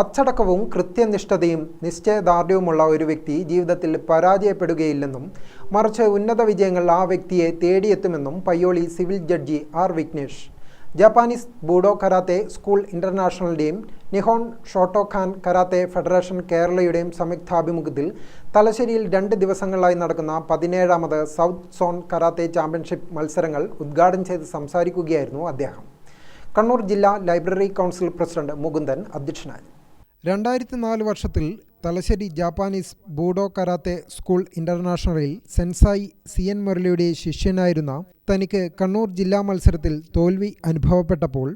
അച്ചടക്കവും കൃത്യനിഷ്ഠതയും നിശ്ചയദാർഢ്യവുമുള്ള ഒരു വ്യക്തി ജീവിതത്തിൽ പരാജയപ്പെടുകയില്ലെന്നും മറിച്ച് ഉന്നത വിജയങ്ങൾ ആ വ്യക്തിയെ തേടിയെത്തുമെന്നും Payyoli civil judge R Vignesh. Japanese Budo karate school ഇന്റർനാഷണലിന്റെയും Nihon Shotokan karate federation കേരളയുടെയും സംയുക്താഭിമുഖ്യത്തിൽ തലശ്ശേരിയിൽ രണ്ട് ദിവസങ്ങളിലായി നടക്കുന്ന പതിനേഴാമത് സൗത്ത് സോൺ കരാത്തെ ചാമ്പ്യൻഷിപ്പ് മത്സരങ്ങൾ ഉദ്ഘാടനം ചെയ്ത് സംസാരിക്കുകയായിരുന്നു അദ്ദേഹം. കണ്ണൂർ ജില്ലാ ലൈബ്രറി കൗൺസിൽ പ്രസിഡന്റ് മുകുന്ദൻ അധ്യക്ഷനായി. രണ്ടായിരത്തി നാല് വർഷത്തിൽ Thalassery Japanese Budo karate school ഇന്റർനാഷണലിൽ sensei C N മുരളിയുടെ ശിഷ്യനായിരുന്ന തനിക്ക് കണ്ണൂർ ജില്ലാ മത്സരത്തിൽ തോൽവി അനുഭവപ്പെട്ടപ്പോൾ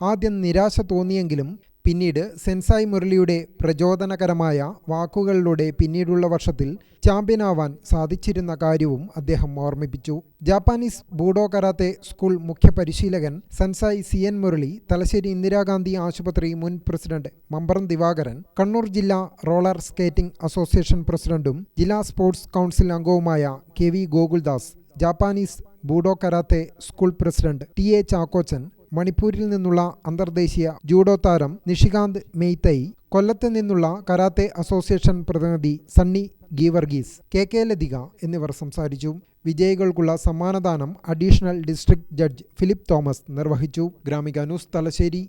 ആദ്യം നിരാശ തോന്നിയെങ്കിലും പിന്നീട് സെൻസായ് മുരളിയുടെ പ്രചോദനകരമായ വാക്കുകളിലൂടെ പിന്നീടുള്ള വർഷത്തിൽ ചാമ്പ്യനാവാൻ സാധിച്ചിരുന്ന കാര്യവും അദ്ദേഹം ഓർമ്മിപ്പിച്ചു. ജാപ്പാനീസ് ബൂഡോ കരാത്തെ സ്കൂൾ മുഖ്യ പരിശീലകൻ sensei C N Murali Thalassery Indira Gandhi ആശുപത്രി മുൻ പ്രസിഡന്റ് മമ്പറം ദിവാകരൻ കണ്ണൂർ ജില്ലാ റോളർ സ്കേറ്റിംഗ് അസോസിയേഷൻ പ്രസിഡന്റും ജില്ലാ സ്പോർട്സ് കൗൺസിൽ അംഗവുമായ K V Gokuldas Japanese Budo karate school president T A Chackochan മണിപ്പൂരിൽ നിന്നുള്ള അന്തർദേശീയ ജൂഡോ താരം നിഷികാന്ത് മെയ്തൈ കൊല്ലത്ത് നിന്നുള്ള കരാത്തെ അസോസിയേഷൻ പ്രതിനിധി സണ്ണി ഗീവർഗീസ് കെ കെ ലതിക എന്നിവർ സംസാരിച്ചു. വിജയികൾക്കുള്ള സമ്മാനദാനം additional district judge Philip Thomas നിർവഹിച്ചു. ഗ്രാമിക ന്യൂസ് തലശ്ശേരി.